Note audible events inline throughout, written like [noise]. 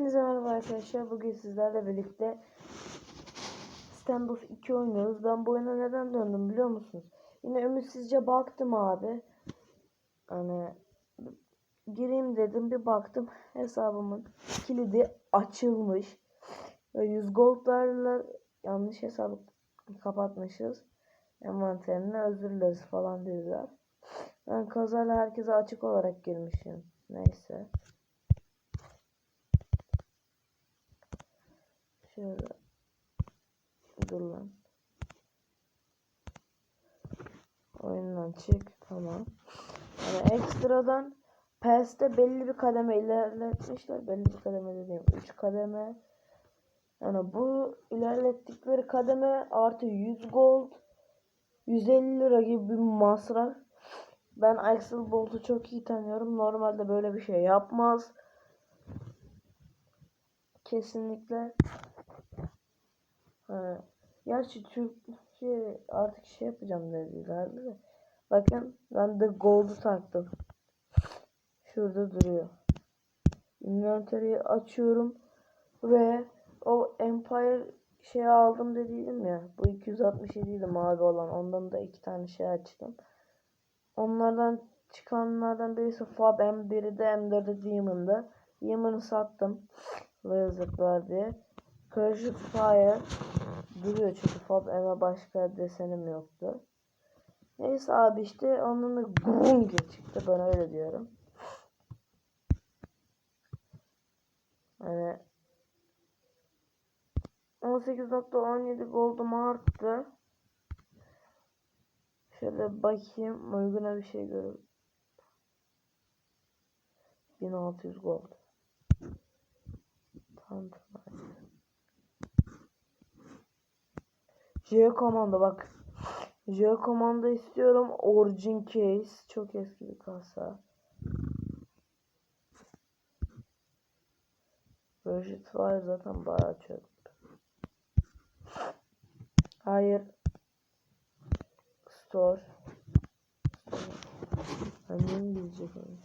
Hepinize merhaba arkadaşlar. Bugün sizlerle birlikte Standoff 2 oynuyoruz. Ben bu oyuna neden döndüm biliyor musunuz? Yine ümitsizce baktım abi. Hani gireyim dedim bir baktım hesabımın kilidi açılmış. Ve 100 gold verdiler. Yanlış hesabı kapatmışız. Envanterine özür dileriz falan dediler. Ben kazayla herkese açık olarak girmişim. Neyse. Şöyle. Dur lan. Oyundan çık. Tamam. Yani ekstradan PES'te belli bir kademe ilerletmişler. Belli bir kademe dediğim 3 kademe. Yani bu ilerlettikleri kademe artı 100 gold 150 lira gibi bir masraf. Ben Axel Bolt'u çok iyi tanıyorum. Normalde böyle bir şey yapmaz. Kesinlikle. Ha. Gerçi Türkçe artık şey yapacağım dedilerdi de. Bakın ben de Gold'u taktım. Şurada duruyor. Inventory'yi açıyorum ve o Empire şey aldım dediydim ya. Bu 267 idi mavi olan. Ondan da iki tane şey açtım. Onlardan çıkanlardan birisi Fab M1'i de M4'ü Demon'da. Demon'ı sattım. Yazıklar diye. Crash Fire duruyor çünkü Fab M'e başka desenim yoktu. Neyse abi işte onun da Grunge çıktı ben öyle diyorum. Yani 18.17 gold'um arttı. Şöyle bakayım uyguna bir şey görüyorum. 1600 gold. Tamam. J komando bak. J komando istiyorum. Origin case. Çok eski bir kasa. Project var zaten bayağı çok. Hayır. Store. Annem diyecek onu.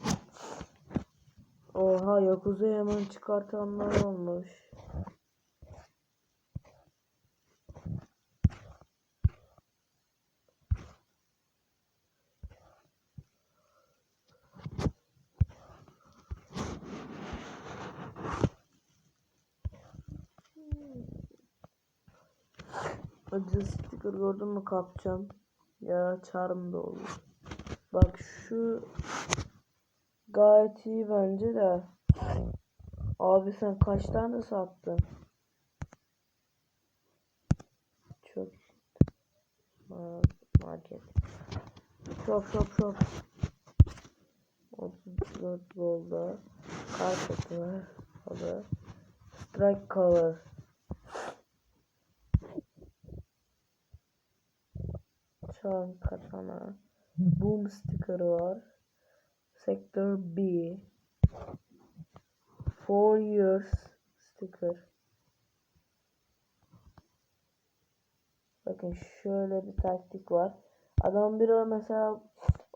Oha Yakuza hemen çıkartanlar olmuş. Sticker gördün mü kapacağım. Ya çarım da olur. Bak şu gayet iyi bence de. Abi sen kaç tane sattın? Çok market. Çok çok çok. 34 golda. Kartı var. Adı. Strike color. Çan katana. Boom sticker'ı var. Sector B. Four years sticker. Bakın şöyle bir taktik var. Adam biri mesela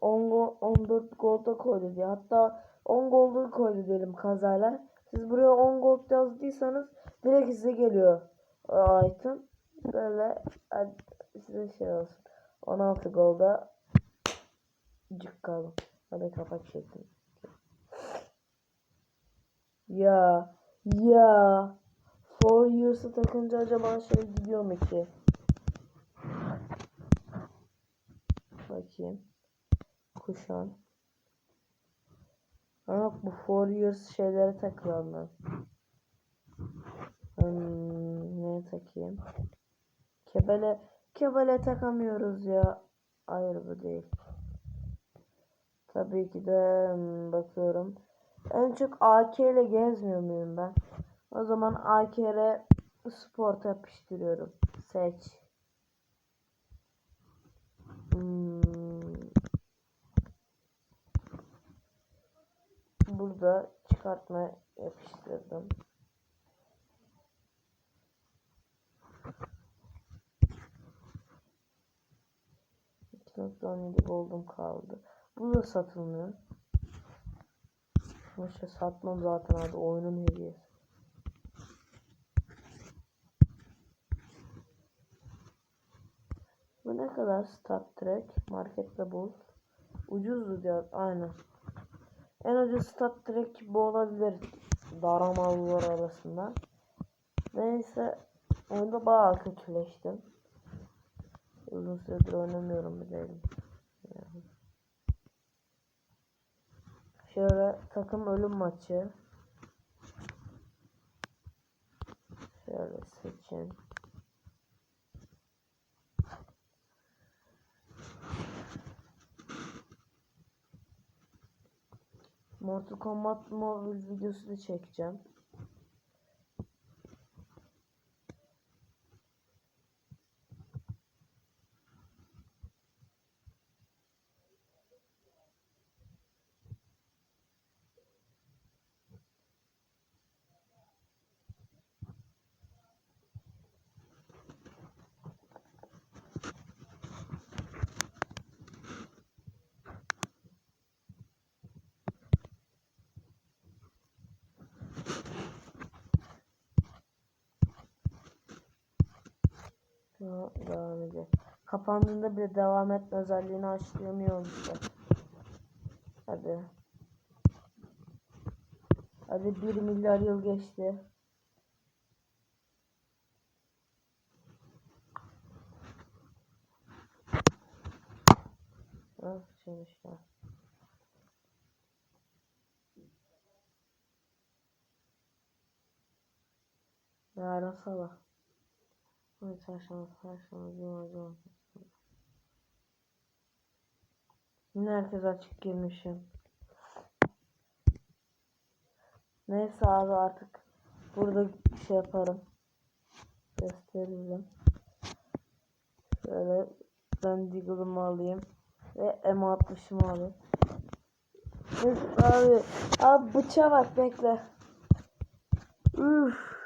10 go 14 golda koydu diye. Hatta 10 golda koydu diyelim kazayla. Siz buraya 10 gold yazdıysanız direkt size geliyor o item. Böyle size şey olsun. 16 golda cık kaldım. Hadi kapat çektim. Ya ya For Years'ı takınca acaba şey gidiyor mu ki? Bakayım. Kuşan. Ama bu For Years şeylere takılanlar. Hmm, ne takayım? Kebele kebele takamıyoruz ya. Hayır bu değil. Tabii ki de hmm, bakıyorum. En çok AK ile gezmiyor muyum ben? O zaman AK'ye sport yapıştırıyorum. Seç. Hmm. Burada çıkartma yapıştırdım. Bakıyorsunuz 17 gold'um kaldı. Bu da satılmıyor. Şunu işte satmam zaten abi oyunun hediyesi. Bu ne kadar Star Trek markette bul. Ucuzdu diyor aynen. En ucuz Star Trek bu olabilir. Daramalılar arasında. Neyse oyunda bayağı kötüleştim. Uzun süredir oynamıyorum. Yani. Şöyle takım ölüm maçı. Şöyle seçin. Mortal Kombat Mobile videosu da çekeceğim. Devam, edeceğiz. Kapandığında bir devam etme özelliğini açıklamıyormuşlar. Hadi. Hadi 1 milyar yıl geçti. Ah işte. Yarın sabah. Evet, çarşamba, perşembe, cuma. Yine herkes açık girmişim. Neyse abi artık burada şey yaparım. Gösteririm. Şöyle ben Deagle'ımı alayım. Ve M60'ımı alayım. Neyse abi. Abi bıçağa bak bekle. Üf.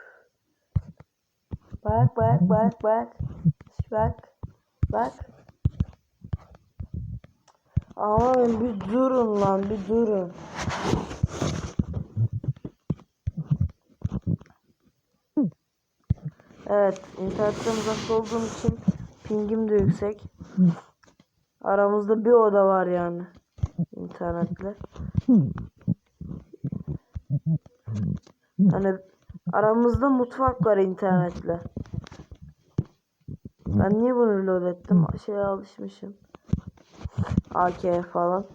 Bak bak bak bak. Bak. Bak. Aman bir durun lan bir durun. Evet internetten uzakta olduğum için pingim de yüksek. Aramızda bir oda var yani. internetle. Hani aramızda mutfak var internetle. Ben niye bunu reload ettim? Şeye alışmışım. AK'ye falan.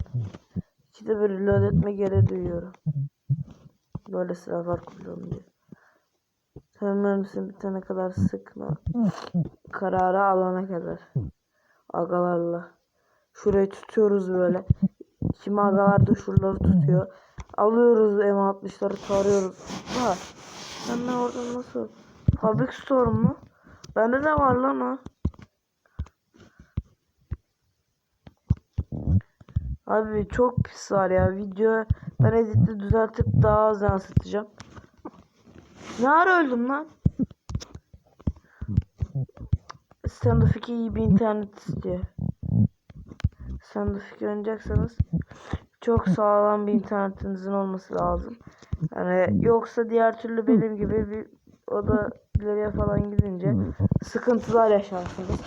İkide bir reload etme gereği duyuyorum. Böyle silahlar kullanılıyor. Sen misin bitene kadar sıkma. Kararı alana kadar. Agalarla. Şurayı tutuyoruz böyle. Kimi agalar da şuraları tutuyor. Alıyoruz M60'ları tarıyoruz. Ha. Sen ne orada nasıl? Public store mu? Bende de var lan o. Abi çok pis var ya. Video ben editte düzeltip daha az yansıtacağım. Ne ara öldüm lan? Stand-up 2 iyi bir internet istiyor. Stand-up 2 oynayacaksanız çok sağlam bir internetinizin olması lazım. Yani yoksa diğer türlü benim gibi bir oda ileriye falan gidince sıkıntılar yaşarsınız.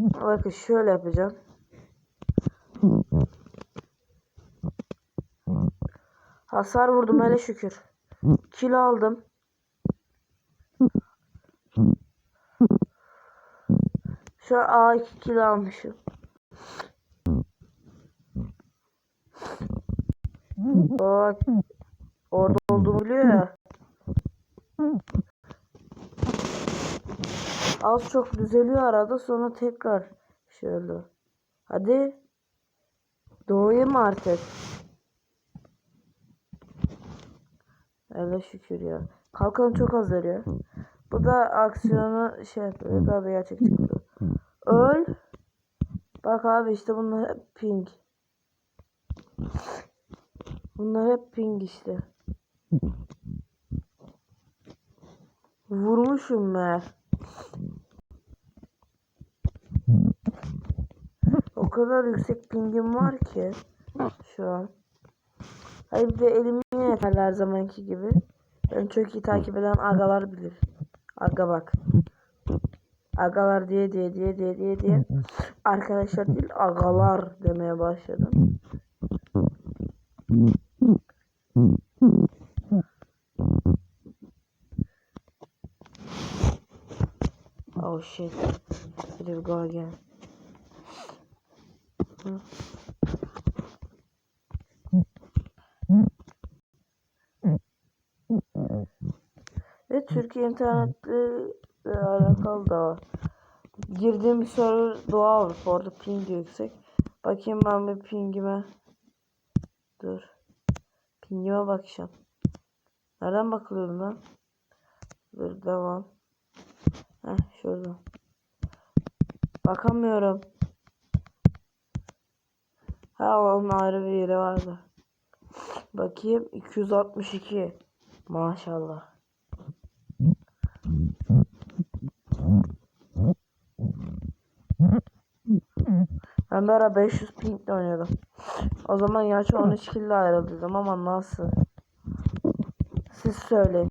Bakın şöyle yapacağım. Hasar vurdum hele şükür. Kill aldım. Şu an A2 kill almışım. Bak. Orada olduğumu biliyor ya. Az çok düzeliyor arada sonra tekrar şöyle. Hadi. Doğayım artık. Hele şükür ya. Kalkan çok az veriyor. Bu da aksiyonu şey yapıyor. Daha da gerçekçi kılıyor. Öl. Bak abi işte bunlar hep ping. Bunlar hep ping işte. Vurmuşum meğer. O kadar yüksek pingim var ki şu an. Hayır bir de elim yine yeter her zamanki gibi. Ben çok iyi takip eden agalar bilir. Aga bak. Agalar diye diye diye diye diye diye arkadaşlar değil agalar demeye başladım. Oh shit. Let's go again. Ve Türkiye internetle alakalı da var. Girdiğim bir server Doğu Avrupa. Orada ping yüksek. Bakayım ben bir pingime. Dur. Pingime bakacağım. Nereden bakılıyorum lan? Dur devam. Heh şurada. Bakamıyorum. Ha onun ayrı bir yeri vardı. Bakayım 262. Maşallah. Ben bir ara 500 pingle oynuyordum. O zaman yaşı 13 kill ayrıldıydım ama nasıl? Siz söyleyin.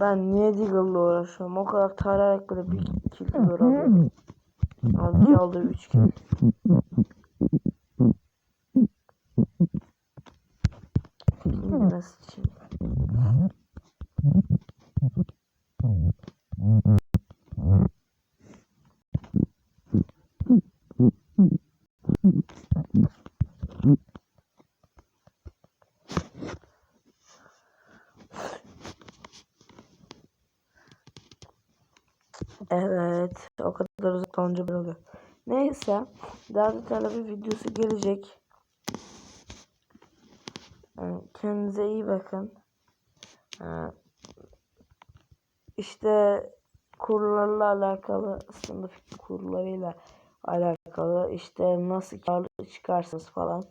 Ben niye Deagle'la uğraşıyorum? O kadar tarayarak bile bir kill alıyorum. Aldı aldı 3 kill. Nasıl için? Evet, o kadar uzaklanınca böyle oluyor. Neyse, daha detaylı bir videosu gelecek. Yani kendinize iyi bakın. Ee, İşte kurlarla alakalı, sınıf kurlarıyla alakalı, işte nasıl karlı çıkarsınız falan.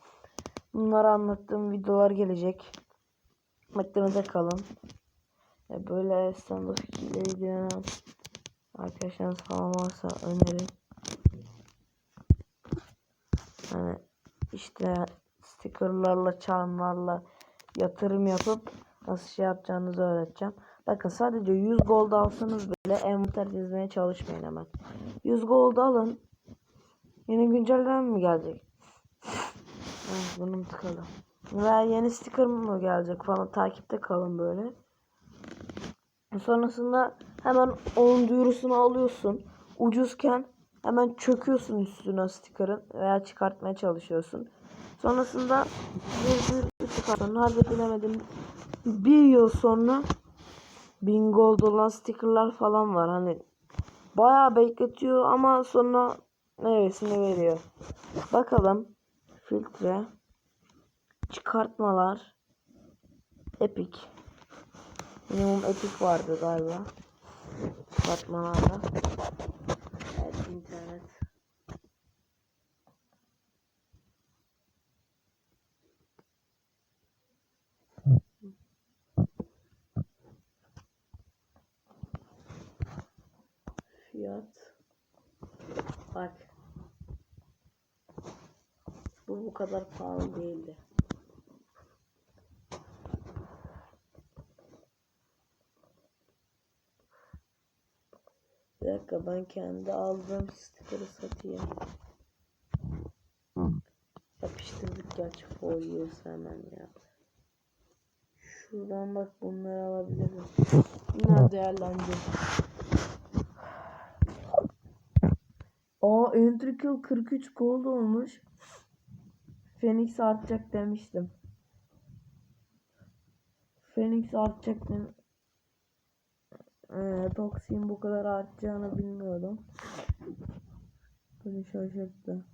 Bunları anlattığım videolar gelecek. Beklemede kalın. Ya böyle stand-up ile ilgilenen arkadaşlarınız falan varsa önerin. Hani işte stickerlarla, charmlarla yatırım yapıp nasıl şey yapacağınızı öğreteceğim. Bakın sadece 100 gold alsanız bile envanter dizmeye çalışmayın hemen. 100 gold alın. Yeni güncelleme mi gelecek? [laughs] Ah, bunun tıkalı. Veya yeni sticker mı gelecek falan takipte kalın böyle. Sonrasında hemen onun duyurusunu alıyorsun. Ucuzken hemen çöküyorsun üstüne sticker'ın veya çıkartmaya çalışıyorsun. Sonrasında bir, bir çıkartıyorsun. Hadi bilemedim. Bir yıl sonra 1000 gold olan stickerlar falan var. Hani bayağı bekletiyor ama sonra meyvesini veriyor. Bakalım. Filtre. Çıkartmalar. Epic. Minimum epic vardı galiba. Çıkartmalarda. İnternet. Fiyat. Bak. Bu bu kadar pahalı değildi. Dakika ben kendi aldığım sticker'ı satayım. Yapıştırdık gerçi years hemen ya. Şuradan bak bunları alabilirim. Bunlar değerlendir. Aa Entrical 43 gold olmuş. Phoenix artacak demiştim. Phoenix artacak dem ee, Toxin bu kadar artacağını bilmiyordum. Beni şaşırttı.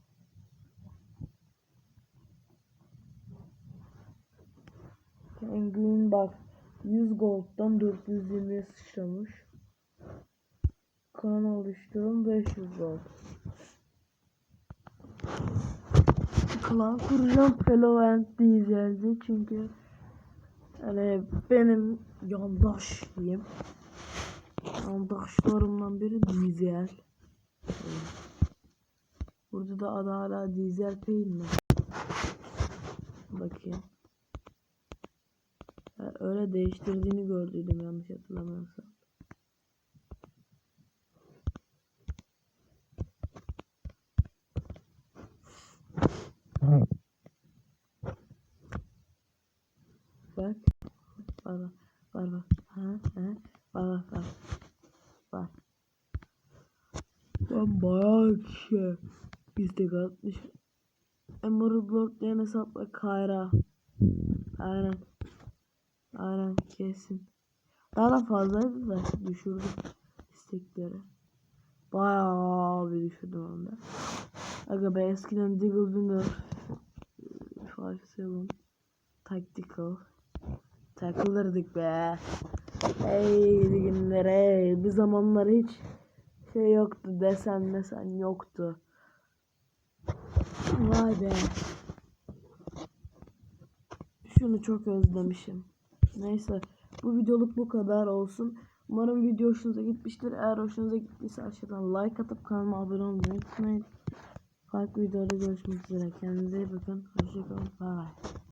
Penguin bak 100 gold'dan 420'ye sıçramış. Kan oluşturum 500 gold. Klan kuracağım Fellow diyeceğiz çünkü hani benim yandaş diyeyim. Ama Arkadaşlarımdan biri dizel. Burada da adı hala dizel değil mi? Bakayım. Öyle değiştirdiğini gördüydüm yanlış hatırlamıyorsam. Hmm. Kişi istek atmış. Emerald Lord diyen hesapla Kayra. Aynen. Aynen kesin. Daha da fazlaydı da düşürdüm istekleri. Bayağı bir düşürdüm onu da. Aga ben eskiden Deagle Winner 5-7 Tactical takılırdık be. Hey günlere bir zamanlar hiç şey yoktu desen desen yoktu. Vay be. Şunu çok özlemişim. Neyse bu videoluk bu kadar olsun. Umarım video hoşunuza gitmiştir. Eğer hoşunuza gittiyse aşağıdan like atıp kanalıma abone olmayı unutmayın. Farklı videoda görüşmek üzere. Kendinize iyi bakın. Hoşçakalın. Bye.